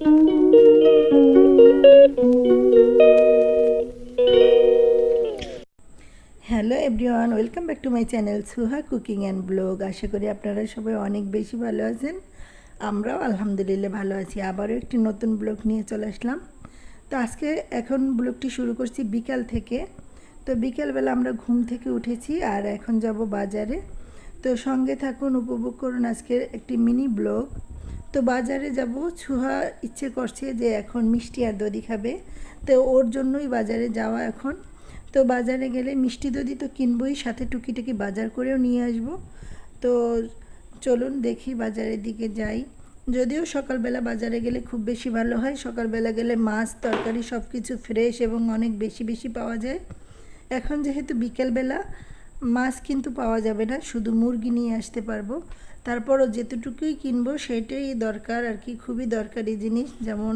Hello everyone, welcome back to my channel Suha cooking and blog. আশা করি আপনারা সবাই অনেক বেশি ভালো আছেন। আমরাও আলহামদুলিল্লাহ ভালো আছি। আবারও একটি নতুন ব্লগ নিয়ে চলে আসলাম। তো আজকে এখন ব্লগটি শুরু করছি বিকাল থেকে। তো বিকালবেলা আমরা ঘুম থেকে উঠেছি আর এখন যাব বাজারে। তো সঙ্গে থাকুন, উপভোগ করুন আজকের একটি মিনি ব্লগ। তো বাজারে যাব ছুহা ইচ্ছে করছে যে এখন মিষ্টি আর দধি খাবে। তো ওর জন্যই বাজারে যাওয়া এখন। তো বাজারে গেলে মিষ্টি দধি তো কিনবই, সাথে টুকিটাকি বাজার করেও নিয়ে আসব। তো চলুন দেখি বাজারের দিকে যাই। যদিও সকালবেলা বাজারে গেলে খুব বেশি ভালো হয়। সকালবেলা গেলে মাছ, তরকারি সব কিছু ফ্রেশ এবং অনেক বেশি বেশি পাওয়া যায়। এখন যেহেতু বিকেলবেলা, মাছ কিন্তু পাওয়া যাবে না। শুধু মুরগি নিয়ে আসতে পারব। তারপরও যেতটুকুই কিনবো সেটাই দরকার আর কি, খুবই দরকারি জিনিস। যেমন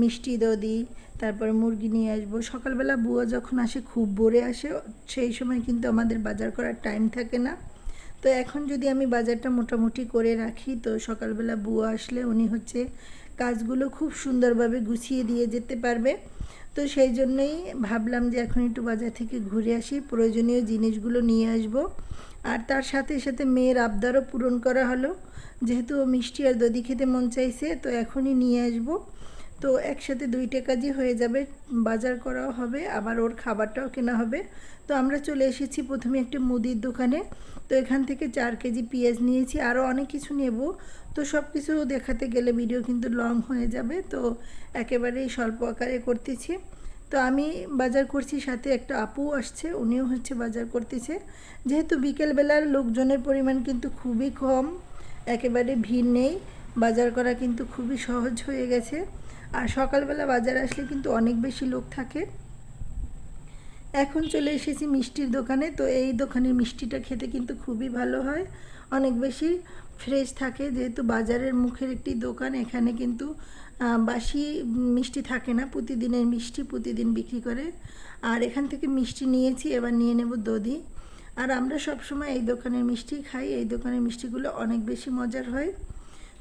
মিষ্টি দধি, তারপর মুরগি নিয়ে আসব। সকালবেলা বুয়া যখন আসে খুব ভোরে আসে, সেই সময় কিন্তু আমাদের বাজার করার টাইম থাকে না। তো এখন যদি আমি বাজারটা মোটামুটি করে রাখি, তো সকালবেলা বুয়া আসলে উনি হচ্ছে কাজগুলো খুব সুন্দরভাবে গুছিয়ে দিয়ে যেতে পারবে। তো সেই জন্যই ভাবলাম যে এখন একটু বাজার থেকে ঘুরে আসি, প্রয়োজনীয় জিনিসগুলো নিয়ে আসব। আর তার সাথে সাথে মেয়ের আবদারও পূরণ করা হলো। যেহেতু ও মিষ্টি আর দধি খেতে মন চাইছে, তো এখনই নিয়ে আসব। তো একসাথে দুইটা কাজই হয়ে যাবে, বাজার করাও হবে, আবার ওর খাবারটাও কেনা হবে। তো আমরা চলে এসেছি প্রথমে একটা মুদির দোকানে। তো এখান থেকে চার কেজি পেঁয়াজ নিয়েছি, আরও অনেক কিছু নেব। তো সব কিছু দেখাতে গেলে ভিডিও কিন্তু লং হয়ে যাবে। তো একেবারেই স্বল্প আকারে করতেছি। তো আমি বাজার করছি, সাথে একটা আপু আসছে, উনিও হচ্ছে বাজার করতেছে। যেহেতু বিকেলবেলার লোকজনের পরিমাণ কিন্তু খুবই কম, একেবারে ভিড় নেই, বাজার করা কিন্তু খুবই সহজ হয়ে গেছে। আর সকালবেলা বাজার আসলে কিন্তু অনেক বেশি লোক থাকে। এখন চলে এসেছি মিষ্টির দোকানে। তো এই দোকানের মিষ্টিটা খেতে কিন্তু খুবই ভালো হয়। অনেক বেশি ফ্রেশ থাকে, যেহেতু বাজারের মুখের একটি দোকান, এখানে কিন্তু বাসি মিষ্টি থাকে না, প্রতিদিনের মিষ্টি প্রতিদিন বিক্রি করে। আর এখান থেকে মিষ্টি নিয়েছি, এবার নিয়ে নেব দধি। আর আমরা সবসময় এই দোকানের মিষ্টি খাই, এই দোকানের মিষ্টিগুলো অনেক বেশি মজার হয়।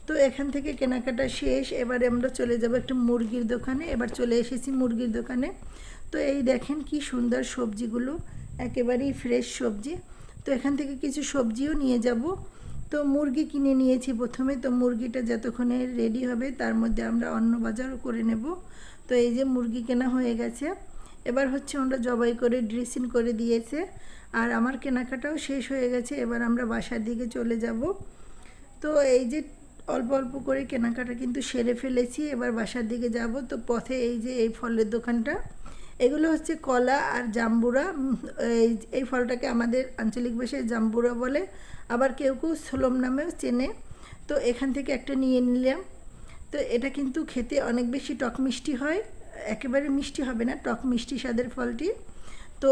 তো এখান থেকে কেনাকাটা শেষ, এবারে আমরা চলে যাব একটা মুরগির দোকানে। এবার চলে এসেছি মুরগির দোকানে। তো এই দেখেন কি সুন্দর সবজিগুলো, একেবারেই ফ্রেশ সবজি। তো এখান থেকে কিছু সবজিও নিয়ে যাব। তো মুরগি কিনে নিয়েছি প্রথমে, তো মুরগিটা যতক্ষণে রেডি হবে তার মধ্যে আমরা অন্য বাজারও করে নেব। তো এই যে মুরগি কেনা হয়ে গেছে। এবার হচ্ছে আমরা জবাই করে ড্রেসিং করে দিয়েছে। আর আমার কেনাকাটাও শেষ হয়ে গেছে, এবার আমরা বাসার দিকে চলে যাব। তো এই যে অল্প অল্প করে কেনাকাটা কিন্তু সেরে ফেলেছি, এবার বাসার দিকে যাব। তো পথে এই যে এই ফলের দোকানটা এগুলো হচ্ছে কলা আর জাম্বুরা। এই এই ফলটাকে আমাদের আঞ্চলিক ভাষায় জাম্বুরা বলে। আবার কেউ কেউ সোলম নামেও চেনে। তো এখান থেকে একটা নিয়ে নিলাম। তো এটা কিন্তু খেতে অনেক বেশি টক মিষ্টি হয়। একেবারে মিষ্টি হবে না, টক মিষ্টি স্বাদের ফলটি। তো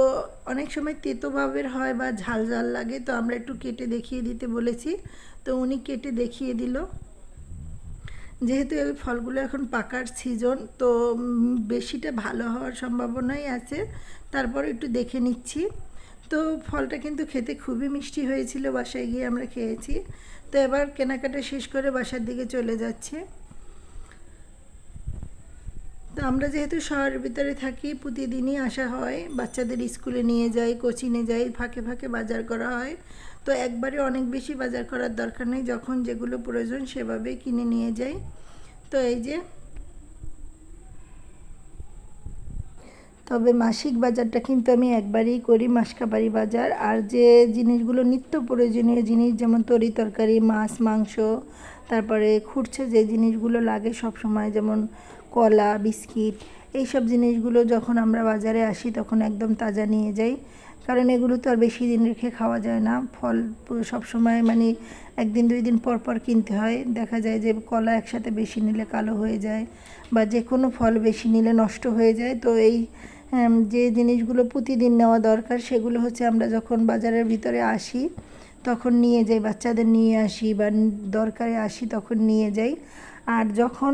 অনেক সময় তেতো ভাবের হয় বা ঝাল ঝাল লাগে, তো আমরা একটু কেটে দেখিয়ে দিতে বলেছি। তো উনি কেটে দেখিয়ে দিল। যেহেতু এই ফলগুলো এখন পাকার সিজন তো বেশিটা ভালো হওয়ার সম্ভাবনাই আছে। তারপর একটু দেখে নিচ্ছি। তো, ফলটা কিন্তু খেতে খুবই মিষ্টি হয়েছিল, বাসায় গিয়ে আমরা খেয়েছি। তো, এবার কেনাকাটা শেষ করে বাসার দিকে চলে যাচ্ছে। তো, আমরা যেহেতু শহরের ভিতরে থাকি, প্রতিদিনই আসা হয়। বাচ্চাদের স্কুলে নিয়ে যাই, কোচিংয়ে যাই, ফাঁকে ফাঁকে বাজার করা হয়। তো একবারে অনেক বেশি বাজার করার দরকার নেই, যখন যেগুলো প্রয়োজন সেভাবেই কিনে নিয়ে যাই। তো এই যে, তবে মাসিক বাজারটা কিন্তু আমি একবারেই করি, মাসকাবারি বাজার। আর যে জিনিসগুলো নিত্য প্রয়োজনীয় জিনিস, যেমন তরি তরকারি, মাছ, মাংস, তারপরে খুঁড়ছে যে জিনিসগুলো লাগে সব সময় যেমন কলা, বিস্কিট, এইসব জিনিসগুলো যখন আমরা বাজারে আসি, তখন একদম তাজা নিয়ে যাই। কারণ এগুলো তো আর বেশি দিন রেখে খাওয়া যায় না। ফল সব সময় মানে একদিন, দুই দিন পর পর কিনতে হয়। দেখা যায় যে কলা একসাথে বেশি নিলে কালো হয়ে যায় বা যে কোনো ফল বেশি নিলে নষ্ট হয়ে যায়। তো এই যে জিনিসগুলো প্রতিদিন নেওয়া দরকার, সেগুলো হচ্ছে আমরা যখন বাজারের ভিতরে আসি, তখন নিয়ে যাই। বাচ্চাদের নিয়ে আসি বা দরকারে আসি, তখন নিয়ে যাই। আর যখন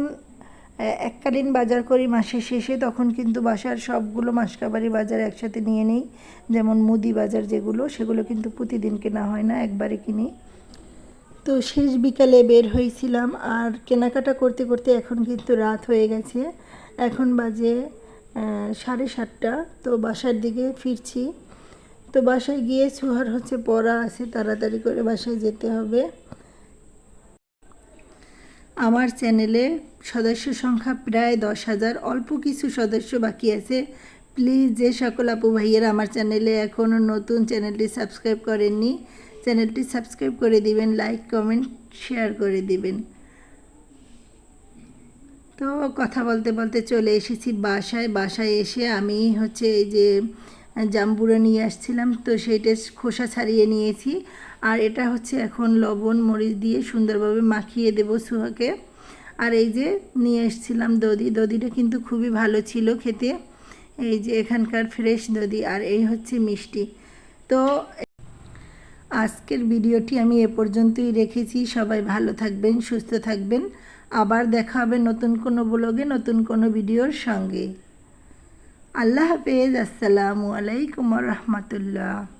এককালীন বাজার করি মাসের শেষে, তখন কিন্তু বাসার সবগুলো মাসকাবারি বাজার একসাথে নিয়ে নেই। যেমন মুদি বাজার যেগুলো, সেগুলো কিন্তু প্রতিদিন কেনা হয় না, একবারে কিনি। তো শেষ বিকালে বের হয়েছিলাম, আর কেনাকাটা করতে করতে এখন কিন্তু রাত হয়ে গেছে। এখন বাজে সাড়ে সাতটা, তো বাসার দিকে ফিরছি। তো বাসায় গিয়ে সুহার হচ্ছে, পড়া আছে, তাড়াতাড়ি করে বাসায় যেতে হবে। আমার চ্যানেলে সদস্য সংখ্যা প্রায় দশ হাজার, অল্প কিছু সদস্য বাকি আছে। প্লিজ যে সকল আপু ভাইয়েরা আমার চ্যানেলে এখনও নতুন চ্যানেলটি সাবস্ক্রাইব করেননি, চ্যানেলটি সাবস্ক্রাইব করে দিবেন, লাইক, কমেন্ট, শেয়ার করে দিবেন। তো কথা বলতে বলতে চলে এসেছি বাসায়। বাসায় এসে আমি হচ্ছে এই যে জাম্বুরা নিয়ে আসছিলাম, তো সেইটা খোসা ছাড়িয়ে নিয়েছি। আর এটা হচ্ছে এখন লবণ, মরিচ দিয়ে সুন্দরভাবে মাখিয়ে দেবো সুহাকে। আর এই যে নিয়ে এসেছিলাম দধি, দধিটা কিন্তু খুবই ভালো ছিল খেতে। এই যে এখানকার ফ্রেশ দধি, আর এই হচ্ছে মিষ্টি। তো আজকের ভিডিওটি আমি এ পর্যন্তই রেখেছি। সবাই ভালো থাকবেন, সুস্থ থাকবেন। আবার দেখা হবে নতুন কোনো ব্লগে, নতুন কোনো ভিডিওর সঙ্গে। আল্লাহ হাফেজ। আসসালামু আলাইকুম রহমতুল্লাহ।